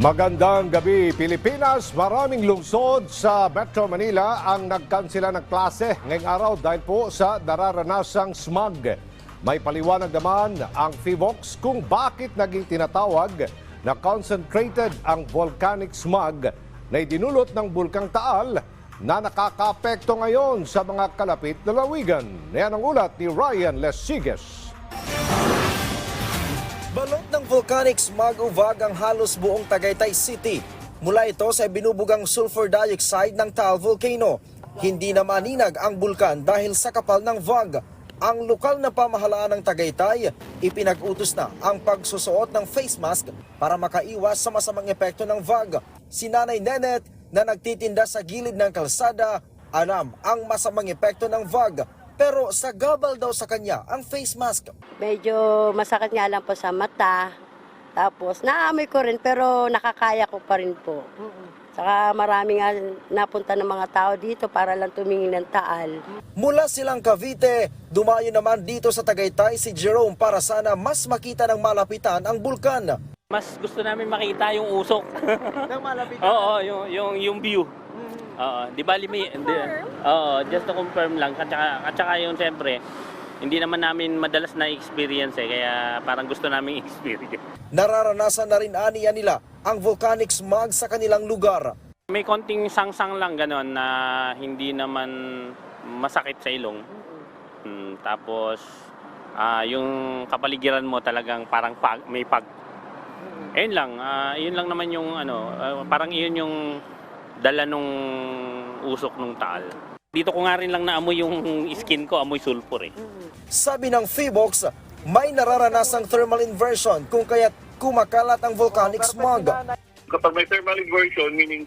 Magandang gabi, Pilipinas. Maraming lungsod sa Metro Manila ang nagkansila ng klase ngayong araw dahil po sa nararanasang smog. May paliwanag naman ang FIVOX kung bakit naging tinatawag na concentrated ang volcanic smog na idinulot ng Bulkang Taal na nakakapekto ngayon sa mga kalapit na lawigan. Yan ang ulat ni Ryan Lesiges. Balot ng volcanic smog uvag ang halos buong Tagaytay City. Mula ito sa binubugang sulfur dioxide ng Taal Volcano. Hindi na maninag ang bulkan dahil sa kapal ng VAG. Ang lokal na pamahalaan ng Tagaytay, ipinag-utos na ang pagsusuot ng face mask para makaiwas sa masamang epekto ng VAG. Si Nanay Nenet na nagtitinda sa gilid ng kalsada, alam ang masamang epekto ng VAG. Pero sa gabal daw sa kanya ang face mask. Medyo masakit nga lang po sa mata. Tapos naamoy ko rin pero nakakaya ko pa rin po. Saka marami nga napunta ng mga tao dito para lang tumingin ng taal. Mula silang Cavite, dumayo naman dito sa Tagaytay si Jerome para sana mas makita ng malapitan ang bulkan. Mas gusto namin makita yung usok. Ng malapitan? Oo, yung yung yung view. Oo, di bali may hindi, Oo, just to confirm lang at saka, at saka yung siyempre hindi naman namin madalas na experience eh kaya parang gusto namin experience. Nararanasan na rin aniya nila ang volcanic smog sa kanilang lugar. May konting sangsang lang ganon na hindi naman masakit sa ilong. Mm, tapos ah, yung kapaligiran mo talagang parang pag, may pag. Ayun lang, ah, yun lang naman yung ano, ah, parang yun yung dala nung usok nung taal. Dito ko nga rin lang naamoy yung skin ko, amoy sulfur eh. Sabi ng FIVOX, may nararanasang thermal inversion kung kaya't kumakalat ang volcanic smog. kapag may thermal inversion, meaning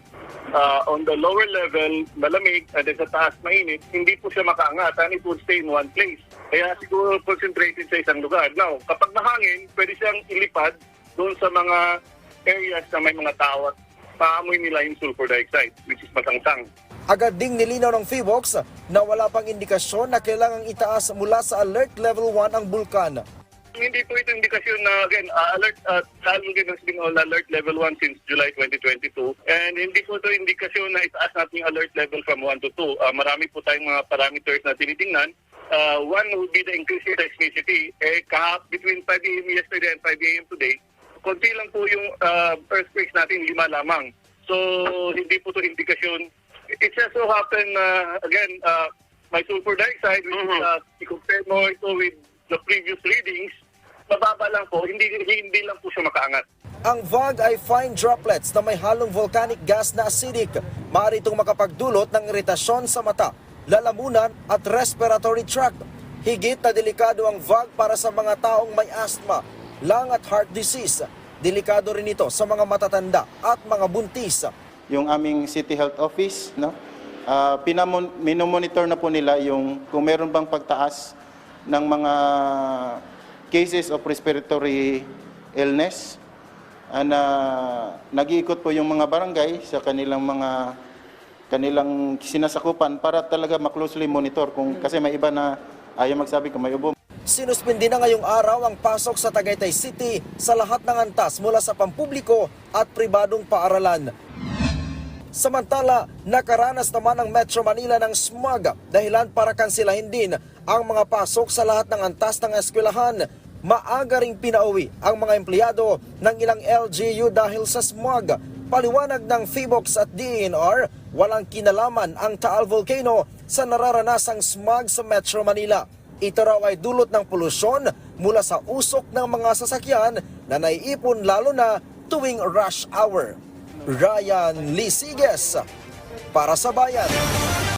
uh, on the lower level, malamig, and then sa taas, mainit, hindi po siya makaangat and it will stay in one place. Kaya siguro concentrated sa isang lugar. Now, kapag mahangin, pwede siyang ilipad doon sa mga areas na may mga tao at paamoy nila yung sulfur dioxide, which is masangsang. Agad ding nilinaw ng FIVOX na wala pang indikasyon na kailangang itaas mula sa alert level 1 ang bulkan. Hindi po ito indikasyon na, again, uh, alert, uh, Vulcan has been on alert level 1 since July 2022. And hindi po ito indikasyon na itaas natin yung alert level from 1 to 2. Uh, marami po tayong mga parameters na tinitingnan. Uh, one would be the increase in seismicity. Eh, kahap between 5 a.m. yesterday and 5 a.m. today, konti lang po yung uh, earthquakes natin, lima lamang. So, hindi po ito indikasyon. It just so happen, uh, again, uh, may sulfur dioxide, which is, uh, i-compare mo ito with the previous readings, mababa lang po, hindi, hindi lang po siya makaangat. Ang VAG ay fine droplets na may halong volcanic gas na acidic. Maaari itong makapagdulot ng iritasyon sa mata, lalamunan at respiratory tract. Higit na delikado ang VAG para sa mga taong may asthma, lung at heart disease. Delikado rin ito sa mga matatanda at mga buntis. yung aming City Health Office, no? Pinamon, minomonitor na po nila yung kung meron bang pagtaas ng mga cases of respiratory illness. Ah, nag-iikot po yung mga barangay sa kanilang mga kanilang sinasakupan para talaga maklosely monitor kung kasi may iba na ayaw magsabi kung may ubo Sinuspindi na ngayong araw ang pasok sa Tagaytay City sa lahat ng antas mula sa pampubliko at pribadong paaralan. Samantala, nakaranas naman ang Metro Manila ng smog dahilan para kansilahin din ang mga pasok sa lahat ng antas ng eskwelahan. Maaga ring pinauwi ang mga empleyado ng ilang LGU dahil sa smog. Paliwanag ng FIBOX at DENR, walang kinalaman ang Taal Volcano sa nararanasang smog sa Metro Manila. Ito raw ay dulot ng polusyon mula sa usok ng mga sasakyan na naiipon lalo na tuwing rush hour. Ryan Lisiges para sa bayan.